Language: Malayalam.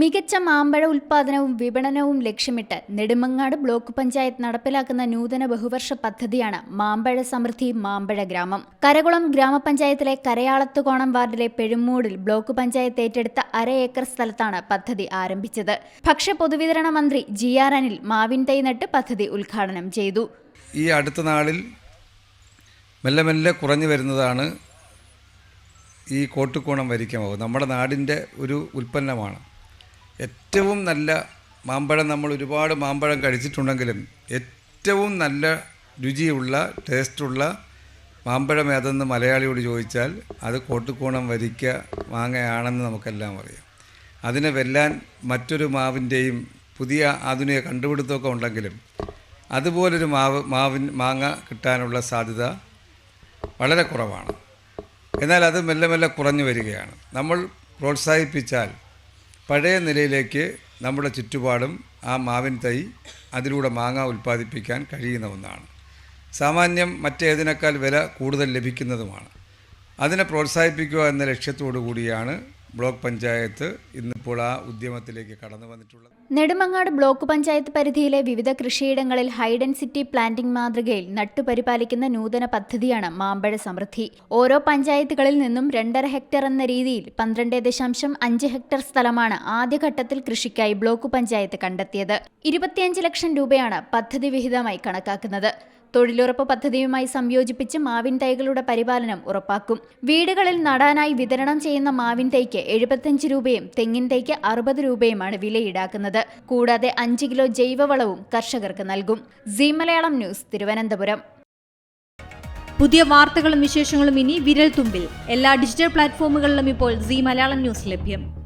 മികച്ച മാമ്പഴ ഉൽപാദനവും വിപണനവും ലക്ഷ്യമിട്ട് നെടുമങ്ങാട് ബ്ലോക്ക് പഞ്ചായത്ത് നടപ്പിലാക്കുന്ന നൂതന ബഹുവർഷ പദ്ധതിയാണ് മാമ്പഴ സമൃദ്ധി മാമ്പഴ ഗ്രാമം. കരകുളം ഗ്രാമപഞ്ചായത്തിലെ കരയാളത്തുകോണം വാർഡിലെ പെഴുമൂടിൽ ബ്ലോക്ക് പഞ്ചായത്ത് ഏറ്റെടുത്ത അര ഏക്കർ സ്ഥലത്താണ് പദ്ധതി ആരംഭിച്ചത്. ഭക്ഷ്യ പൊതുവിതരണ മന്ത്രി ജി ആർ അനിൽ മാവിൻ തൈ നട്ട് പദ്ധതി ഉദ്ഘാടനം ചെയ്തു. ഈ അടുത്ത നാളിൽ മെല്ലെ മെല്ലെ കുറഞ്ഞു വരുന്നതാണ് ഈ കോട്ടുകോണം വരിക്കമാവ് നമ്മുടെ നാടിന്റെ ഒരു ഉൽപ്പന്നമാണ്. ഏറ്റവും നല്ല മാമ്പഴം നമ്മൾ ഒരുപാട് മാമ്പഴം കഴിച്ചിട്ടുണ്ടെങ്കിലും ഏറ്റവും നല്ല രുചിയുള്ള ടേസ്റ്റുള്ള മാമ്പഴം ഏതെന്ന് മലയാളിയോട് ചോദിച്ചാൽ അത് കോട്ടുകോണം വരിക്ക മാങ്ങയാണെന്ന് നമുക്കെല്ലാം അറിയാം. അതിനെ വെല്ലാൻ മറ്റൊരു മാവിന്റെയും പുതിയ ആധുനിക കണ്ടുപിടുത്തമൊക്കെ ഉണ്ടെങ്കിലും അതുപോലൊരു മാവ് മാവിൻ മാങ്ങ കിട്ടാനുള്ള സാധ്യത വളരെ കുറവാണ്. എന്നാൽ അത് മെല്ലെ മെല്ലെ കുറഞ്ഞു വരികയാണ്. നമ്മൾ പ്രോത്സാഹിപ്പിച്ചാൽ പഴയ നിലയിലേക്ക് നമ്മുടെ ചുറ്റുപാടും ആ മാവിൻ തൈ അതിലൂടെ മാങ്ങ ഉൽപ്പാദിപ്പിക്കാൻ കഴിയുന്ന ഒന്നാണ്. സാമാന്യം മറ്റേതിനേക്കാൾ വില കൂടുതൽ ലഭിക്കുന്നതുമാണ്. അതിനെ പ്രോത്സാഹിപ്പിക്കുക എന്ന ലക്ഷ്യത്തോടു കൂടിയാണ് ബ്ലോക്ക് പഞ്ചായത്ത് ഇന്നിപ്പോൾ ആ ഉദ്യമത്തിലേക്ക് കടന്നു വന്നിട്ടുള്ളത്. നെടുമങ്ങാട് ബ്ലോക്ക് പഞ്ചായത്ത് പരിധിയിലെ വിവിധ കൃഷിയിടങ്ങളിൽ ഹൈഡൻസിറ്റി പ്ലാന്റിംഗ് മാതൃകയിൽ നട്ടുപരിപാലിക്കുന്ന നൂതന പദ്ധതിയാണ് മാമ്പഴ സമൃദ്ധി. ഓരോ പഞ്ചായത്തുകളിൽ നിന്നും രണ്ടര ഹെക്ടർ എന്ന രീതിയിൽ പന്ത്രണ്ട് ദശാംശം അഞ്ച് ഹെക്ടർ സ്ഥലമാണ് ആദ്യഘട്ടത്തിൽ കൃഷിക്കായി ബ്ലോക്ക് പഞ്ചായത്ത് കണ്ടെത്തിയത്. ഇരുപത്തിയഞ്ച് ലക്ഷം രൂപയാണ് പദ്ധതി വിഹിതമായി കണക്കാക്കുന്നത്. തൊഴിലുറപ്പ് പദ്ധതിയുമായി സംയോജിപ്പിച്ച് മാവിൻ തൈകളുടെ പരിപാലനം ഉറപ്പാക്കും. വീടുകളിൽ നടാനായി വിതരണം ചെയ്യുന്ന മാവിൻ തൈക്ക് എഴുപത്തഞ്ച് രൂപയും തെങ്ങിൻ തൈക്ക് അറുപത് രൂപയുമാണ് വില ഈടാക്കുന്നത് കൂടാതെ അഞ്ച് കിലോ ജൈവവളവും കർഷകർക്ക് നൽകും. C Malayalam news Thiruvananthapuram. പുതിയ വാർത്തകളും വിശേഷങ്ങളും ഇനി വിരൽ തുമ്പിൽ എല്ലാ ഡിജിറ്റൽ പ്ലാറ്റ്ഫോമുകളിലും ഇപ്പോൾ സി മലയാളം ന്യൂസ് ലഭ്യം.